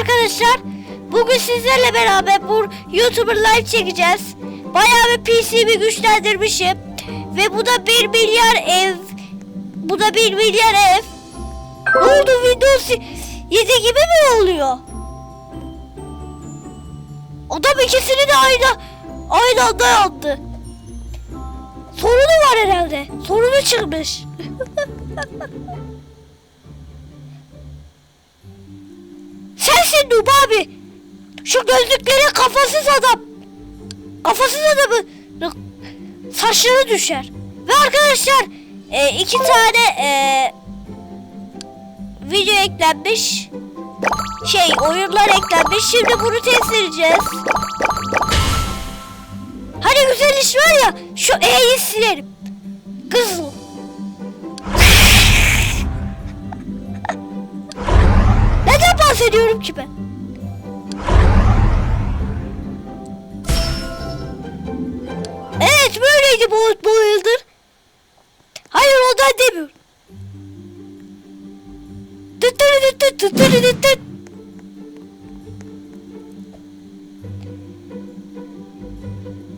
arkadaşlar. Bugün sizlerle beraber bu YouTuber live çekeceğiz. Bayağı bir PC'mi güçlendirmişim. Ve bu da 1 milyar ev. Bu da 1 milyar ev. Ne oldu Windows 7 gibi mi oluyor? Adam ikisini de aynı aynı anda yaptı. Sorunu var herhalde. Sorunu çıkmış. Sensin Nub abi. Şu gözlükleri kafasız adam. Kafasız adamı saçları düşer. Ve arkadaşlar e, iki tane e, video eklenmiş. Şey oyunlar eklenmiş. Şimdi bunu test edeceğiz. Hani güzel iş var ya şu E'yi silerim. Kızıl. Neden bahsediyorum ki ben? Evet böyleydi bu, bu yıldır. Hayır ondan demiyorum. Tıt tırı tıt tıt tıt tırı tıt tıt.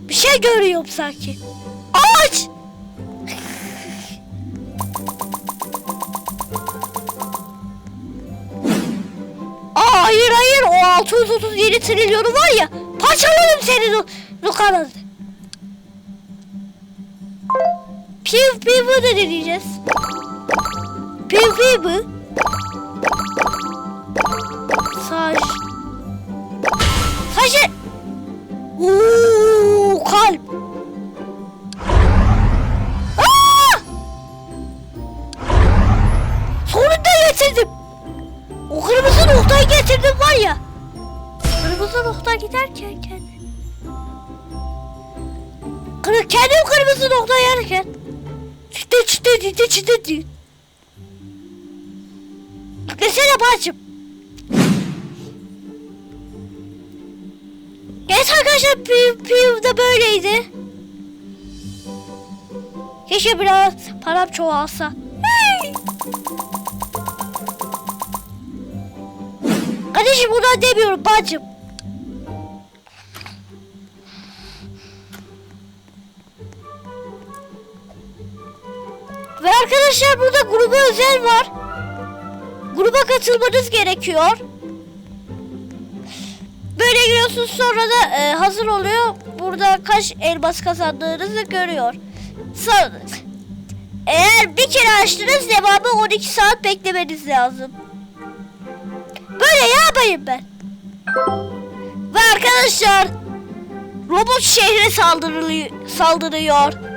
Bir şey görüyorum sanki. 30-37 trilyonu var ya parçalarım seni Lukan'ın. Piv piv ne deneyeceğiz? Piv piv? Saç. Saç. Ooo kalp. Aa! Sonunda getirdim. O kırmızı noktayı getirdim var ya. Kırmızı nokta giderken kendi. Kendim kırmızı nokta yerken. Çıtı çıtı çıtı çıtı çıtı. Desene bacım. Evet arkadaşlar piv, piv de böyleydi. Keşke biraz param çoğalsa. Hey! Kardeşim buna demiyorum bacım. Arkadaşlar burada gruba özel var. Gruba katılmanız gerekiyor. Böyle giriyorsunuz sonra da e, hazır oluyor. Burada kaç elmas kazandığınızı görüyor. Sonra, eğer bir kere açtınız devamı 12 saat beklemeniz lazım. Böyle yapmayın ben. Ve arkadaşlar robot şehre saldırılıyor, saldırıyor.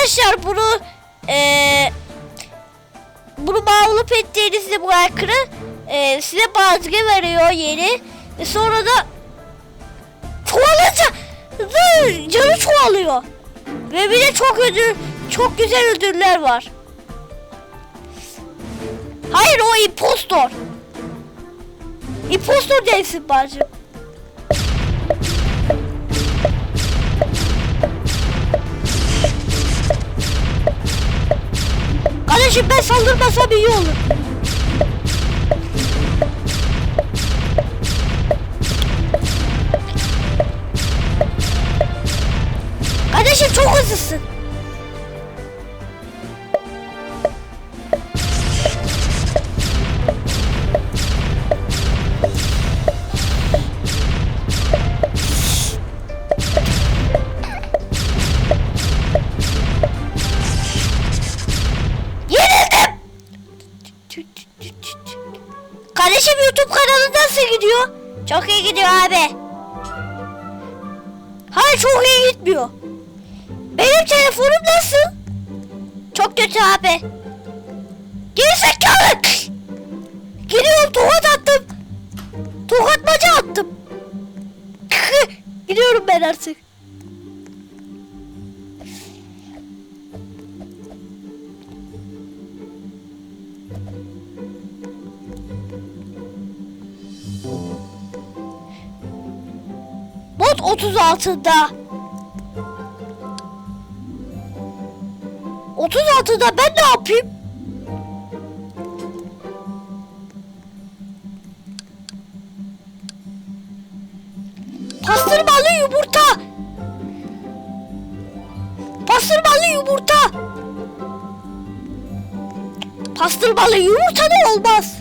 Arkadaşlar bunu eee bunu mağlup ettiğinizde bu ekranı eee size bazı veriyor yeni. Ve sonra da çoğalınca canı çoğalıyor. Ve bir de çok ödül, çok güzel ödüller var. Hayır o impostor. İmpostor değilsin bacım. Kardeşim ben saldırmasam iyi olur. Kardeşim çok hızlısın. Kardeşim YouTube kanalı nasıl gidiyor? Çok iyi gidiyor abi. Hayır çok iyi gitmiyor. Benim telefonum nasıl? Çok kötü abi. Gerizekalı. Gidiyorum tokat attım. Tokatmaca attım. Gidiyorum ben artık. 36'da. 36'da ben ne yapayım? Pastırmalı yumurta. Pastırmalı yumurta. Pastırmalı yumurta da olmaz.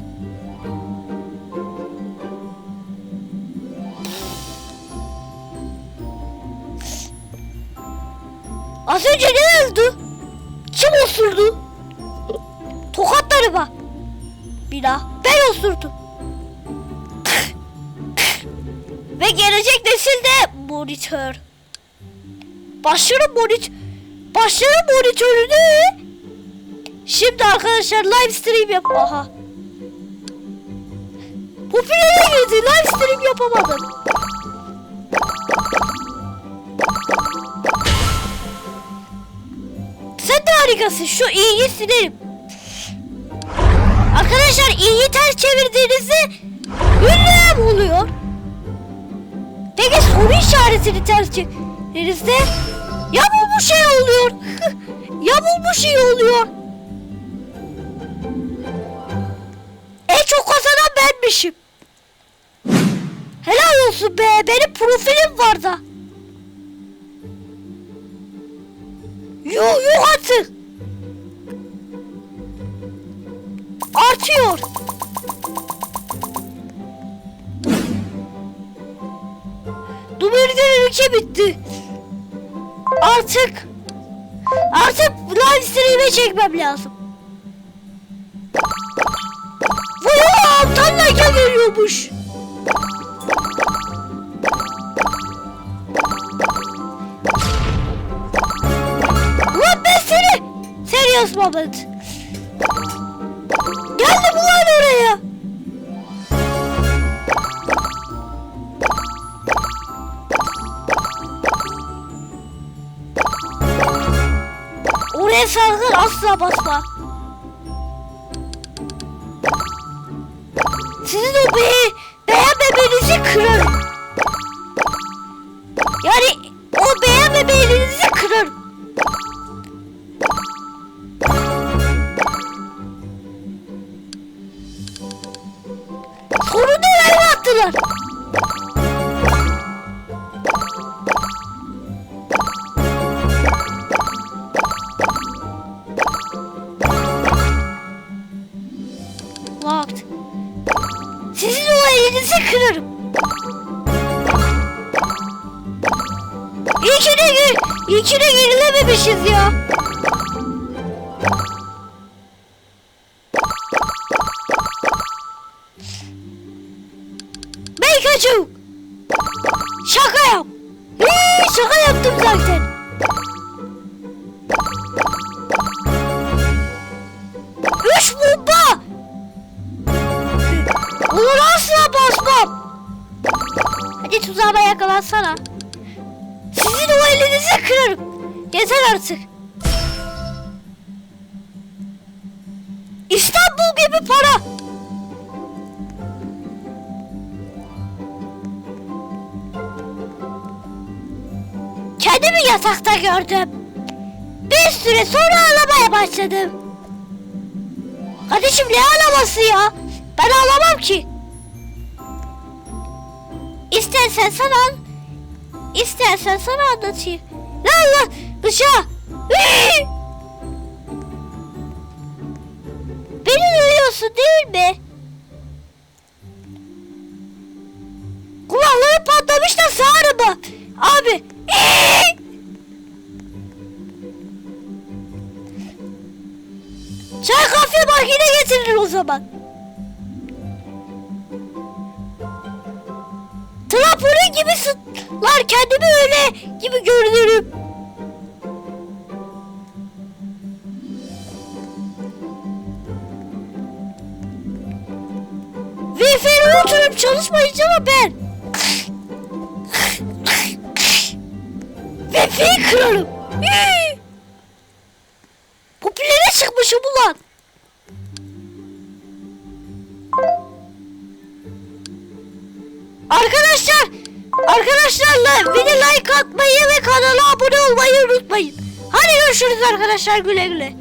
Az önce ne öldü? Kim osurdu? Tokatları bak. Bir daha. Ben osurdum. Ve gelecek nesil de monitör. Başlarım monitör. Başlarım monitörünü. Şimdi arkadaşlar live stream yap. Aha. Popüler'e girdi. Live stream yapamadım. Sen de harikasın. Şu i'yi silerim. Arkadaşlar i'yi ters çevirdiğinizde ünlem oluyor. Peki soru işaretini ters çevirdiğinizde ya bu bu şey oluyor. ya bu bu şey oluyor. En çok kazanan benmişim. Helal olsun be. Benim profilim var da. Yuh yuh artık. Artıyor. Numariden ülke bitti. Artık artık live stream'e çekmem lazım. Vay tam da geliyormuş. Serious moment. Geldim ulan oraya. Oraya sakın asla basma. Sizin o be beğenmemenizi kırarım. Elinizi kırarım. De, gir, de gerilememişiz ya. Pikachu! Şaka yap. Hii, şaka yaptım zaten. Yakalansana. Sizin o elinizi kırarım. Yeter artık. İstanbul gibi para. Kendimi yatakta gördüm. Bir süre sonra ağlamaya başladım. Kardeşim ne ağlaması ya? Ben ağlamam ki. İstersen sana an- İstersen sana anlatayım. Ne Allah bıçağı. Beni duyuyorsun değil mi? Kulakları patlamış da sağır mı? Abi. Çay kahve makine getirir o zaman. Trampolin gibi kendimi öyle gibi görünürüm. Wi-Fi'yi oturup çalışmayınca ama ben. Wi-Fi'yi kırarım. Popülere çıkmışım ulan. Arkadaşlar, arkadaşlarla video like atmayı ve kanala abone olmayı unutmayın. Hadi görüşürüz arkadaşlar güle güle.